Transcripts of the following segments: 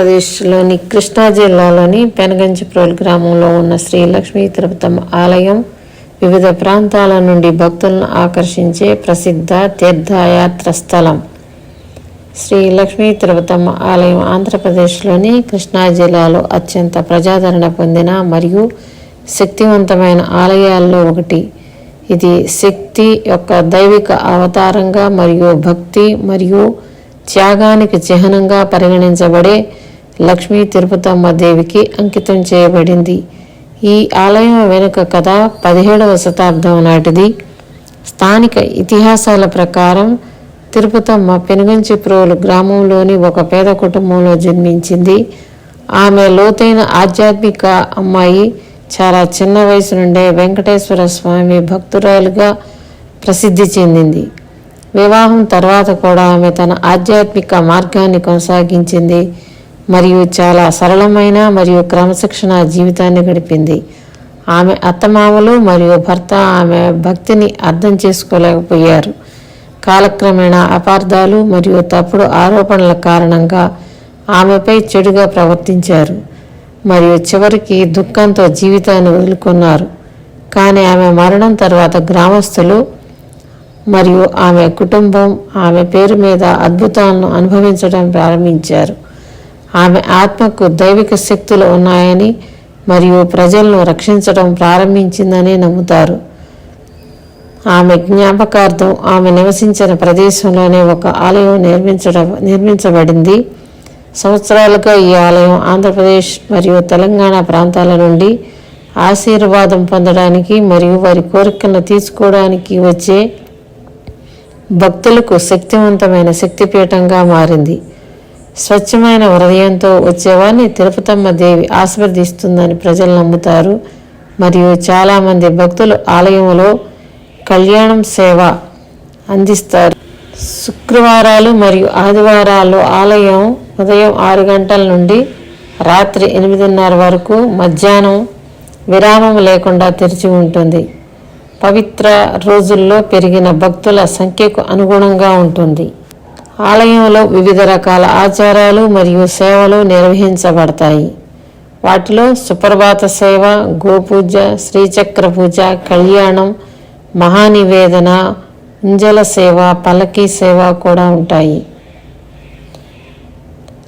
ప్రదేశ్లోని కృష్ణా జిల్లాలోని పెనగంచిప్రోలు గ్రామంలో ఉన్న శ్రీ లక్ష్మీ తిరుపతమ్మ ఆలయం వివిధ ప్రాంతాల నుండి భక్తులను ఆకర్షించే ప్రసిద్ధ తీర్థయాత్ర స్థలం. శ్రీ లక్ష్మీ తిరుపతమ్మ ఆలయం ఆంధ్రప్రదేశ్లోని కృష్ణా జిల్లాలో అత్యంత ప్రజాదరణ పొందిన మరియు శక్తివంతమైన ఆలయాల్లో ఒకటి. ఇది శక్తి యొక్క దైవిక అవతారంగా మరియు భక్తి మరియు త్యాగానికి చిహ్నంగా పరిగణించబడే లక్ష్మీ తిరుపతమ్మ దేవికి అంకితం చేయబడింది. ఈ ఆలయం వెనుక కథ పదిహేడవ శతాబ్దం నాటిది. స్థానిక ఇతిహాసాల ప్రకారం తిరుపతమ్మ పెనుగంచిప్రోలు గ్రామంలోని ఒక పేద కుటుంబంలో జన్మించింది. ఆమె లోతైన ఆధ్యాత్మిక అమ్మాయి చాలా చిన్న వయసు నుండే వెంకటేశ్వర స్వామి భక్తురాలుగా ప్రసిద్ధి చెందింది. వివాహం తర్వాత కూడా ఆమె తన ఆధ్యాత్మిక మార్గాన్ని కొనసాగించింది. మరియు చాలా సరళమైన మరియు క్రమశిక్షణ జీవితాన్ని గడిపింది. ఆమె అత్తమామలు మరియు భర్త ఆమె భక్తిని అర్థం చేసుకోలేకపోయారు. కాలక్రమేణా అపార్థాలు మరియు తప్పుడు ఆరోపణల కారణంగా ఆమెపై చెడుగా ప్రవర్తించారు మరియు చివరికి దుఃఖంతో జీవితాన్ని వదులుకున్నారు. కానీ ఆమె మరణం తర్వాత గ్రామస్తులు మరియు ఆమె కుటుంబం ఆమె పేరు మీద అద్భుతాలను అనుభవించడం ప్రారంభించారు. ఆమె ఆత్మకు దైవిక శక్తులు ఉన్నాయని మరియు ప్రజలను రక్షించడం ప్రారంభించిందని నమ్ముతారు. ఆమె జ్ఞాపకార్థం ఆమె నివసించిన ప్రదేశంలోనే ఒక ఆలయం నిర్మించడం నిర్మించబడింది. సంవత్సరాలుగా ఈ ఆలయం ఆంధ్రప్రదేశ్ మరియు తెలంగాణ ప్రాంతాల నుండి ఆశీర్వాదం పొందడానికి మరియు వారి కోరికలను తీసుకోవడానికి వచ్చే భక్తులకు శక్తివంతమైన శక్తిపీఠంగా మారింది. స్వచ్ఛమైన హృదయంతో వచ్చేవారిని తిరుపతమ్మ దేవి ఆశీర్వదిస్తుందని ప్రజలు నమ్ముతారు. మరియు చాలామంది భక్తులు ఆలయంలో కళ్యాణం సేవ అందిస్తారు. శుక్రవారాలు మరియు ఆదివారాలు ఆలయం ఉదయం ఆరు గంటల నుండి రాత్రి ఎనిమిదిన్నర వరకు మధ్యాహ్నం విరామం లేకుండా తెరిచి ఉంటుంది. పవిత్ర రోజుల్లో పెరిగిన భక్తుల సంఖ్యకు అనుగుణంగా ఉంటుంది. ఆలయంలో వివిధ రకాల ఆచారాలు మరియు సేవలు నిర్వహించబడతాయి. వాటిలో సుప్రభాత సేవ గోపూజ శ్రీచక్ర పూజ కళ్యాణం మహానివేదన ఉంజల సేవ పల్లకీ సేవ కూడా ఉంటాయి.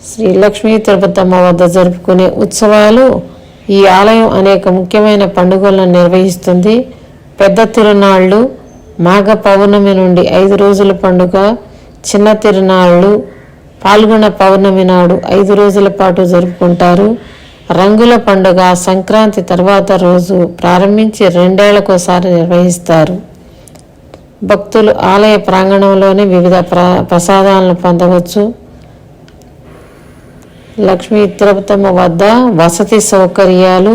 శ్రీ లక్ష్మీ తిరుపతమ్మ వద్ద జరుపుకునే ఉత్సవాలు ఈ ఆలయం అనేక ముఖ్యమైన పండుగలను నిర్వహిస్తుంది. పెద్ద తిరునాళ్ళు మాఘ పౌర్ణమి నుండి ఐదు రోజుల పండుగ చిన్న తిరునాళ్ళు పాల్గొన పౌర్ణమి నాడు ఐదు రోజుల పాటు జరుపుకుంటారు. రంగుల పండుగ సంక్రాంతి తర్వాత రోజు ప్రారంభించి రెండేళ్ళకోసారి నిర్వహిస్తారు. భక్తులు ఆలయ ప్రాంగణంలోనే వివిధ ప్ర ప్రసాదాలను పొందవచ్చు. లక్ష్మీ తిరుపతమ్మ వద్ద వసతి సౌకర్యాలు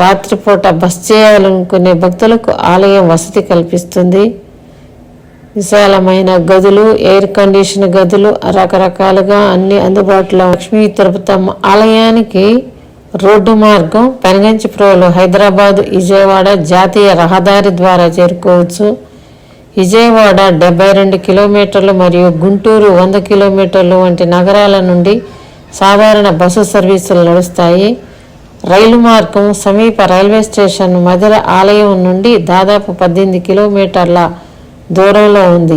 రాత్రిపూట బస్ చేయాలనుకునే భక్తులకు ఆలయం వసతి కల్పిస్తుంది. విశాలమైన గదులు ఎయిర్ కండిషన్ గదులు రకరకాలుగా అన్ని అందుబాటులో. లక్ష్మీ తిరుపతమ్మ ఆలయానికి రోడ్డు మార్గం పెనగంచిప్రోలు హైదరాబాదు విజయవాడ జాతీయ రహదారి ద్వారా చేరుకోవచ్చు. విజయవాడ డెబ్బై రెండు కిలోమీటర్లు మరియు గుంటూరు వంద కిలోమీటర్లు వంటి నగరాల నుండి సాధారణ బస్సు సర్వీసులు నడుస్తాయి. రైలు మార్గం సమీప రైల్వే స్టేషన్ మధుర ఆలయం నుండి దాదాపు పద్దెనిమిది కిలోమీటర్ల దూరంలో ఉంది.